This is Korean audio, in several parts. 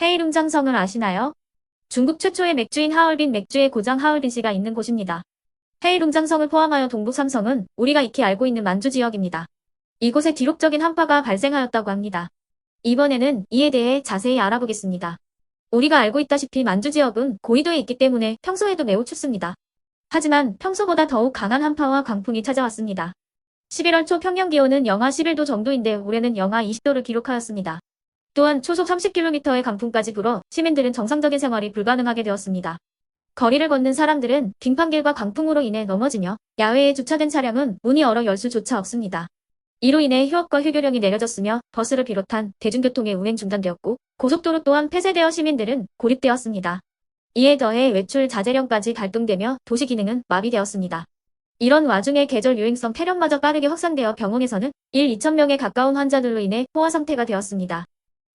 헤이룽장성을 아시나요? 중국 최초의 맥주인 하얼빈 맥주의 고장 하얼빈시가 있는 곳입니다. 헤이룽장성을 포함하여 동북 삼성은 우리가 익히 알고 있는 만주 지역입니다. 이곳에 기록적인 한파가 발생하였다고 합니다. 이번에는 이에 대해 자세히 알아보겠습니다. 우리가 알고 있다시피 만주 지역은 고緯도에 있기 때문에 평소에도 매우 춥습니다. 하지만 평소보다 더욱 강한 한파와 강풍이 찾아왔습니다. 11월 초 평년 기온은 영하 11도 정도인데 올해는 영하 20도를 기록하였습니다. 또한 초속 30km의 강풍까지 불어 시민들은 정상적인 생활이 불가능하게 되었습니다. 거리를 걷는 사람들은 빙판길과 강풍으로 인해 넘어지며 야외에 주차된 차량은 문이 얼어 열 수조차 없습니다. 이로 인해 휴업과 휴교령이 내려졌으며 버스를 비롯한 대중교통의 운행 중단되었고 고속도로 또한 폐쇄되어 시민들은 고립되었습니다. 이에 더해 외출 자제령까지 발동되며 도시 기능은 마비되었습니다. 이런 와중에 계절 유행성 폐렴마저 빠르게 확산되어 병원에서는 1, 2천 명에 가까운 환자들로 인해 포화 상태가 되었습니다.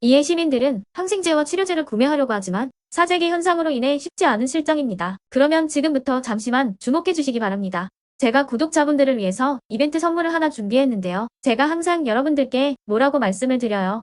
이에 시민들은 항생제와 치료제를 구매하려고 하지만 사재기 현상으로 인해 쉽지 않은 실정입니다. 그러면 지금부터 잠시만 주목해 주시기 바랍니다. 제가 구독자분들을 위해서 이벤트 선물을 하나 준비했는데요. 제가 항상 여러분들께 뭐라고 말씀을 드려요.